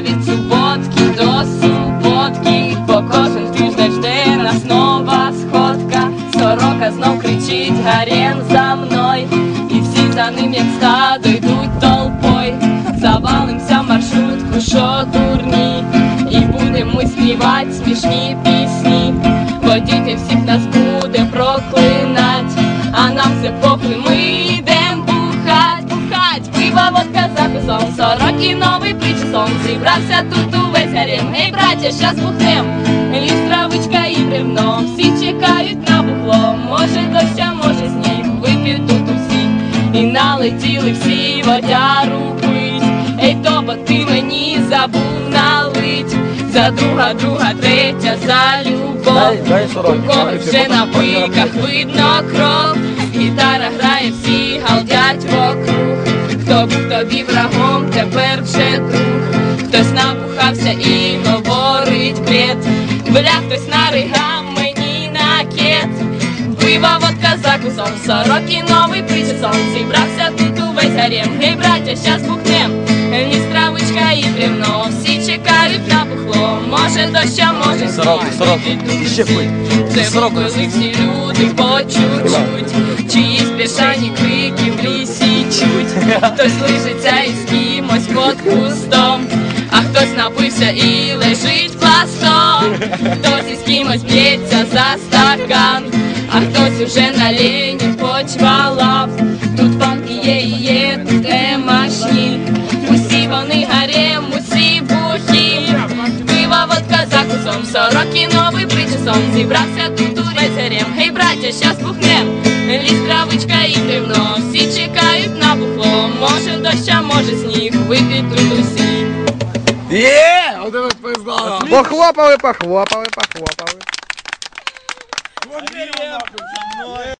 Від суботки до суботки, бо кожен тиждень жде нас нова сходка. Сорока знов кричить гарем за мною, і всі за ним, як стадо, йдуть толпой. Завалимся маршрутку, що дурні, і будемо співати смішні пісні. Водитель всіх нас буде проклинать, а нам все похуй, ми йдем бухать, бухать, пиво, водка за новий причесом, зібрався тут увесь гарем, гей, браття, щас бухнем, ліс, травичка і бревно, всі чекають на бухло, може доща, може сніг, вип'ють тут усі, і налетіли всі водяру пить, ей, тобо ти мені забув налить, за друга, друга, третя, за любов. У когось вже на пиках видно кров, гітара грає, всі галдять вокруг. Хто був тобі врагом, тепер вже друг. Хтось напухався і говорить бред. Бля, хтось наригав мені на кет. Пиво, водка за кусом, сороки новий причесом. Зібрався тут увесь гарем. Гей, браття, щас бухнем. Ліс, травичка і бревно. Всі чекають на бухло. Може доща, може сніг. Ще пий. це коли всі люди по чуть-чуть, чиїсь бішані крики в лісі чуть. Хтось лишиться із кимось напився і лежить пластом. Хтось із кимось б'ється за стакан, а хтось уже на лені почвалав. Тут панки є і є, тут емашні. Усі вони гарем, усі бухі. Пиво, водка за кусом, сороки новий причесом. Зібрався тут увесь гарем. Гей, браття, щас бухнем. Ліс, травичка і бревно. Всі чекають на бухло. Може доща, може сніг. Вип'ють тут усі. Є! От тебе пизда. Похлопали, похлопали, похлопали. Є!